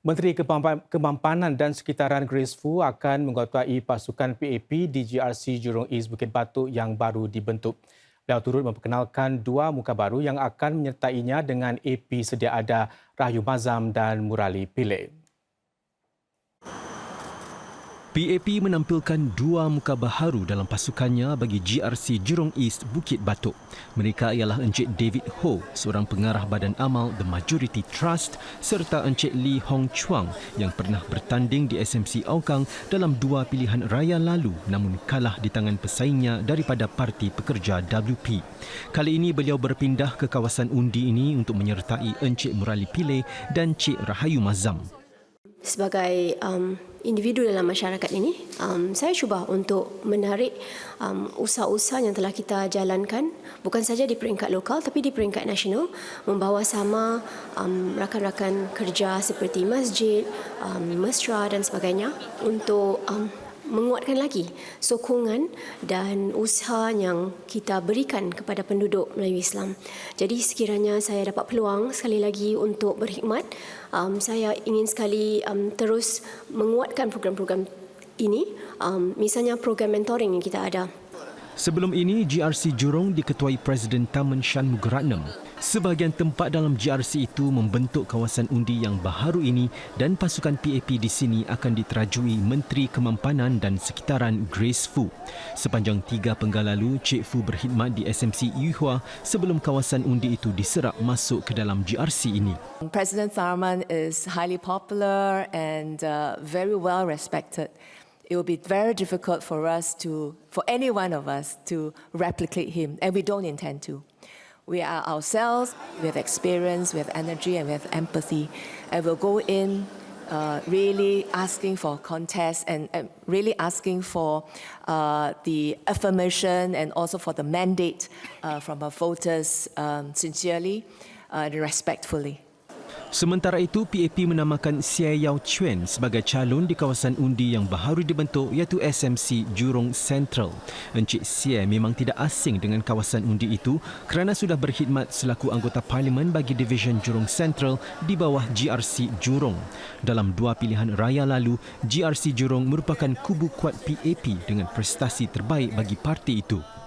Menteri Kemampanan dan Sekitaran Grace Fu akan menguatai pasukan PAP di GRC Jurong East Bukit Batuk yang baru dibentuk. Beliau turut memperkenalkan dua muka baru yang akan menyertainya dengan AP sedia ada Rahyu Mazam dan Murali Pillay. PAP menampilkan dua muka baharu dalam pasukannya bagi GRC Jurong East Bukit Batuk. Mereka ialah Encik David Ho, seorang pengarah badan amal The Majority Trust serta Encik Lee Hong Chuang yang pernah bertanding di SMC Aukang dalam dua pilihan raya lalu namun kalah di tangan pesaingnya daripada Parti Pekerja WP. Kali ini beliau berpindah ke kawasan undi ini untuk menyertai Encik Murali Pile dan Cik Rahayu Mazam. Sebagai um, individu dalam masyarakat ini, um, saya cuba untuk menarik um, usaha-usaha yang telah kita jalankan bukan saja di peringkat lokal tapi di peringkat nasional membawa sama um, rakan-rakan kerja seperti masjid, um, mesra dan sebagainya untuk um, menguatkan lagi sokongan dan usaha yang kita berikan kepada penduduk Melayu Islam. Jadi sekiranya saya dapat peluang sekali lagi untuk berkhidmat, um, saya ingin sekali um, terus menguatkan program-program ini, um, misalnya program mentoring yang kita ada. Sebelum ini, GRC Jurong diketuai Presiden Taman Shan Mugaratnam. Sebahagian tempat dalam GRC itu membentuk kawasan undi yang baharu ini dan pasukan PAP di sini akan diterajui Menteri Kemampanan dan Sekitaran Grace Fu. Sepanjang tiga penggal lalu, Cik Fu berkhidmat di SMC Yuhua sebelum kawasan undi itu diserap masuk ke dalam GRC ini. President Tharman is highly popular and uh, very well respected. It will be very difficult for us to, for any one of us to replicate him, and we don't intend to. We are ourselves, we have experience, we have energy, and we have empathy, and we'll go in uh, really asking for contest and, and really asking for uh, the affirmation and also for the mandate uh, from our voters um, sincerely uh, and respectfully. Sementara itu, PAP menamakan Xie Yao Chuan sebagai calon di kawasan undi yang baharu dibentuk iaitu SMC Jurong Central. Encik Xie memang tidak asing dengan kawasan undi itu kerana sudah berkhidmat selaku anggota parlimen bagi Division Jurong Central di bawah GRC Jurong. Dalam dua pilihan raya lalu, GRC Jurong merupakan kubu kuat PAP dengan prestasi terbaik bagi parti itu.